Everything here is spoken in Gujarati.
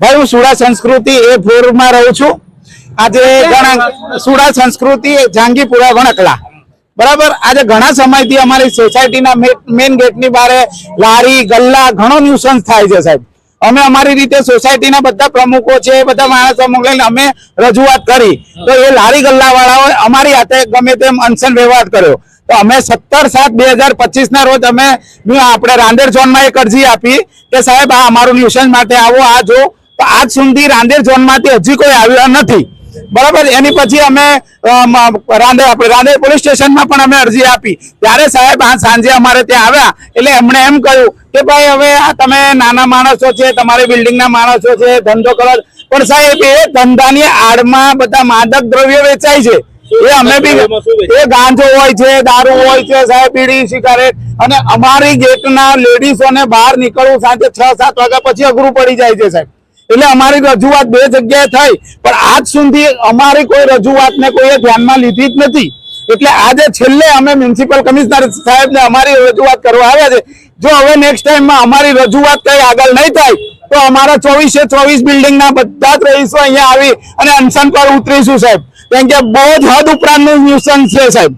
ભાઈ, હું સુડા સંસ્કૃતિ એ ફ્લોરમાં રહું છું. આજે સુડા સંસ્કૃતિ એ જાંગીપુરા, વણકલા. બરાબર? આજે ઘણા સમયથી અમારી સોસાયટીના મેઇન ગેટની બારે લારી, ગલ્લા, ઘણો ન્યુસન્સ થાય છે સાહેબ. અમે અમારી રીતે સોસાયટીના બધા પ્રમુખો છે, બધા માણસો મોકલીને અમે રજૂઆત કરી. તો એ લારી ગલ્લા વાળાઓ અમારી હાથે ગમે તેમ અનશન વ્યવહાર કર્યો. તો અમે સત્તર સાત બે હજાર પચીસ ના રોજ અમે આપણે રાંદેર ઝોનમાં એક અરજી આપી કે સાહેબ, આ અમારું ન્યુસન્સ માટે આવો, આ જો. તો આજ સુધી રાંદેર ઝોનમાંથી હજી કોઈ આવ્યા નથી. બરાબર? એની પછી અમે રાંદેર આપણે રાંદેર પોલીસ સ્ટેશનમાં પણ અમે અરજી આપી. ત્યારે સાહેબ આ સાંજે અમારે ત્યાં આવ્યા. એટલે એમણે એમ કહ્યું કે ભાઈ હવે આ તમે નાના માણસો છે તમારી બિલ્ડિંગના માણસો છે ધંધો કરો. પણ સાહેબ એ ધંધાની આડમાં બધા માદક દ્રવ્ય વેચાય છે. એ અમે બી એ ગાંજો હોય છે દારૂ હોય છે સાહેબ બીડી સિગારેટ. અને અમારી ગેટના લેડીઝોને બહાર નીકળવું સાંજે છ સાત વાગ્યા પછી અઘરું પડી જાય છે સાહેબ. એટલે અમારી રજૂઆત બે જગ્યાએ થઈ, પણ આજ સુધી અમારી કોઈ રજૂઆતને કોઈએ ધ્યાનમાં લીધી જ નથી. એટલે આજે છેલ્લે અમે મ્યુનિસિપલ કમિશનર સાહેબને અમારી રજૂઆત કરવા આવ્યા છે. જો હવે નેક્સ્ટ ટાઈમમાં અમારી રજૂઆત કઈ આગળ નહીં થાય, તો અમારા ચોવીસે ચોવીસ બિલ્ડિંગના બધા જ રહીશો અહીંયા આવી અને અનશન પર ઉતરીશું સાહેબ. કેમ કે બહુ જ હદ ઉપરાંતનું ન્યુસન્સ છે સાહેબ.